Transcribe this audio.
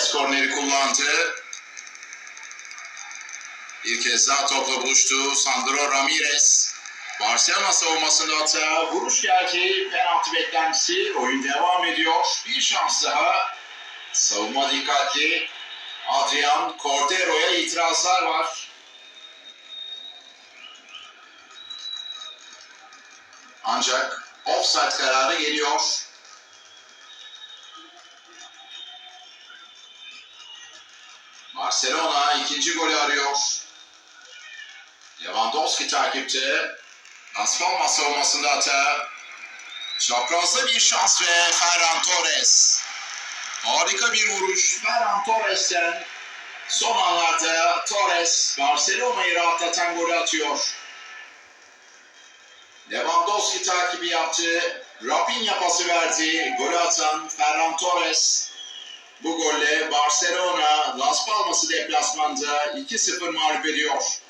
Torres korneri kullandı. Bir kez daha topla buluştu. Sandro Ramirez. Barcelona savunmasında hata. Vuruş geldi. Penaltı beklentisi. Oyun devam ediyor. Bir şans daha. Savunma dikkatli. Adrian Cordero'ya itirazlar var. Ancak offside kararı geliyor. Barcelona ikinci golü arıyor. Lewandowski takipte. Las Palmas savunmasında hata. Çaprazda bir şans ve Ferran Torres. Harika bir vuruş Ferran Torres'ten. Son anlarda Torres Barcelona'yı rahatlatan golü atıyor. Lewandowski takibi yaptı. Rapinha pası verdi. Golü atan Ferran Torres. Bu golle Barcelona Las Palmas'ı deplasmanda 2-0 mağlup ediyor.